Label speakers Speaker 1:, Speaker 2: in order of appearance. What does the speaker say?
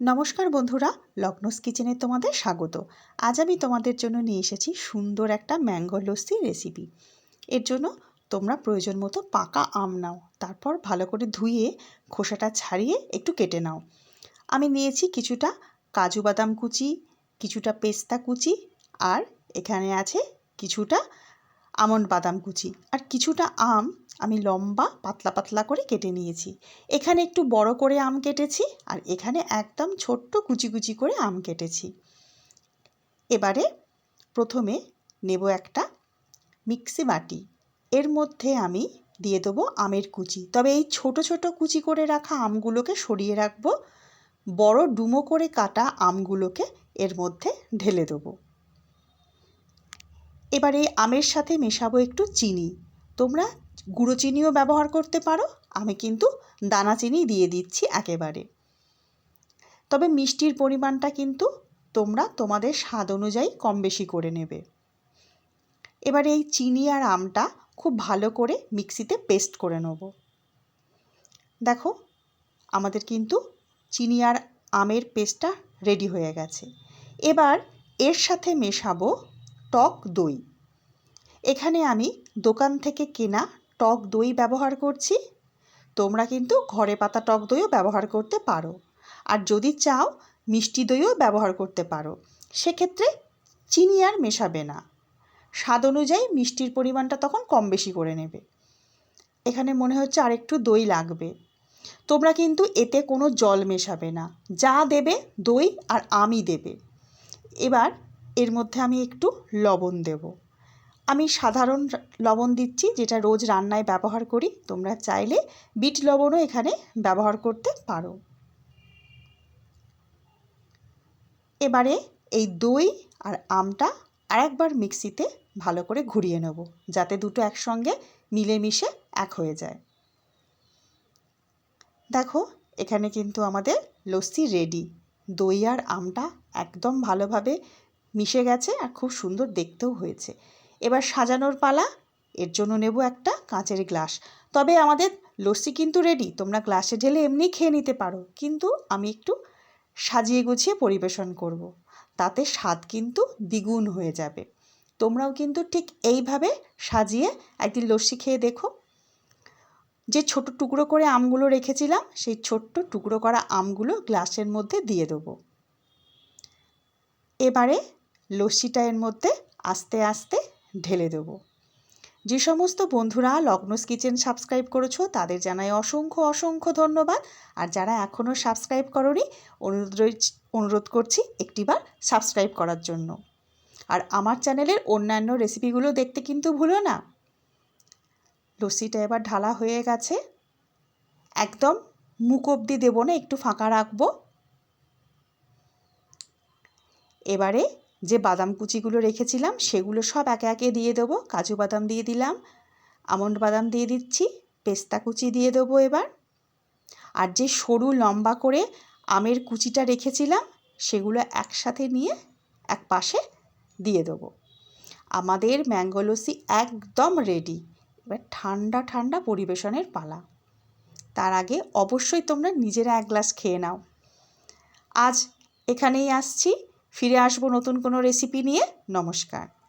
Speaker 1: নমস্কার বন্ধুরা লগ্নস কিচেনে তোমাদের স্বাগত। আজ আমি তোমাদের জন্য নিয়ে এসেছি সুন্দর একটা ম্যাঙ্গো লস্যি রেসিপি। এর জন্য তোমরা প্রয়োজন মতো পাকা আম নাও, তারপর ভালো করে ধুয়ে খোসাটা ছাড়িয়ে একটু কেটে নাও। আমি নিয়েছি কিছুটা কাজু বাদাম কুচি, কিছুটা পেস্তা কুচি, আর এখানে আছে কিছুটা আমন্ড বাদাম কুচি আর কিছুটা আম আমি লম্বা, পাতলা পাতলা করে কেটে নিয়েছি। এখানে একটু বড় করে আম কেটেছি আর এখানে একদম ছোট্ট কুচি কুচি করে আম কেটেছি। এবারে প্রথমে নেব একটা মিক্সি বাটি। এর মধ্যে আমি দিয়ে দেবো আমের কুচি। তবে এই ছোট ছোট কুচি করে রাখা আমগুলোকে সরিয়ে রাখব। বড় ডুমো করে কাটা আমগুলোকে এর মধ্যে ঢেলে দেবো। এবার আমের সাথে মেশাবো একটু চিনি। তোমরা গুঁড়ো চিনিও ব্যবহার করতে পারো, আমি কিন্তু দানা চিনি দিয়ে দিচ্ছি একেবারে। তবে মিষ্টির পরিমাণটা কিন্তু তোমরা তোমাদের স্বাদ অনুযায়ী কম বেশি করে নেবে। এবার এই চিনি আর আমটা খুব ভালো করে মিক্সিতে পেস্ট করে নেব। দেখো, আমাদের কিন্তু চিনি আর আমের পেস্টটা রেডি হয়ে গেছে। এবার এর সাথে মেশাবো টক দই। এখানে আমি দোকান থেকে কেনা টক দই ব্যবহার করছি। তোমরা কিন্তু ঘরে পাতা টক দইও ব্যবহার করতে পারো। আর যদি চাও, মিষ্টি দইও ব্যবহার করতে পারো। সেক্ষেত্রে চিনি আর মেশাবে না। স্বাদ অনুযায়ী মিষ্টির পরিমাণটা তখন কম বেশি করে নেবে। এখানে মনে হচ্ছে আরেকটু দই লাগবে। তোমরা কিন্তু এতে কোনো জল মেশাবে না। যা দেবে দই আর আমই দেবে। এবার এর মধ্যে আমি একটু লবণ দেব। আমি সাধারণ লবণ দিচ্ছি, যেটা রোজ রান্নায় ব্যবহার করি। তোমরা চাইলে বিট লবণও এখানে ব্যবহার করতে পারো। এবারে এই দই আর আমটা আরেকবার মিক্সিতে ভালো করে ঘুরিয়ে নেব, যাতে দুটো একসঙ্গে মিলেমিশে এক হয়ে যায়। দেখো, এখানে কিন্তু আমাদের লস্যি রেডি দই আর আমটা একদম ভালোভাবে মিশে গেছে আর খুব সুন্দর দেখতেও হয়েছে। এবার সাজানোর পালা। এর জন্য নেব একটা কাঁচের গ্লাস। তবে আমাদের লস্যি কিন্তু রেডি তোমরা গ্লাসে ঢেলে এমনি খেয়ে নিতে পারো। কিন্তু আমি একটু সাজিয়ে গুছিয়ে পরিবেশন করব। তাতে স্বাদ কিন্তু দ্বিগুণ হয়ে যাবে। তোমরাও কিন্তু ঠিক এইভাবে সাজিয়ে একদিন লস্যি খেয়ে দেখো। যে ছোট টুকরো করে আমগুলো রেখেছিলাম, সেই ছোট্ট টুকরো করা আমগুলো গ্লাসের মধ্যে দিয়ে দেবো। এবারে লস্যিটা এর মধ্যে আস্তে আস্তে ঢেলে দেবো। যে সমস্ত বন্ধুরা লগ্নস কিচেন সাবস্ক্রাইব করেছ, তাদের জানাই অসংখ্য অসংখ্য ধন্যবাদ। আর যারা এখনও সাবস্ক্রাইব করনি, অনুরোধ অনুরোধ করছি একটিবার সাবস্ক্রাইব করার জন্য। আর আমার চ্যানেলের অন্যান্য রেসিপিগুলো দেখতে কিন্তু ভুলো না। লস্যিটা এবার ঢালা হয়ে গেছে। একদম মুখ অবধি দেবো না, একটু ফাঁকা রাখব। এবারে যে বাদাম কুচিগুলো রেখেছিলাম, সেগুলো সব একে একে দিয়ে দেবো। কাজু বাদাম দিয়ে দিলাম, আমন্ড বাদাম দিয়ে দিচ্ছি, পেস্তা কুচি দিয়ে দেবো এবার। আর যে সরু লম্বা করে আমের কুচিটা রেখেছিলাম, সেগুলো একসাথে নিয়ে এক পাশে দিয়ে দেবো। আমাদের ম্যাঙ্গো লস্যি একদম রেডি এবার ঠান্ডা ঠান্ডা পরিবেশনের পালা। তার আগে অবশ্যই তোমরা নিজেরা এক গ্লাস খেয়ে নাও। আজ এখানেই আসছি। ফিরে আসব নতুন কোনো রেসিপি নিয়ে। নমস্কার।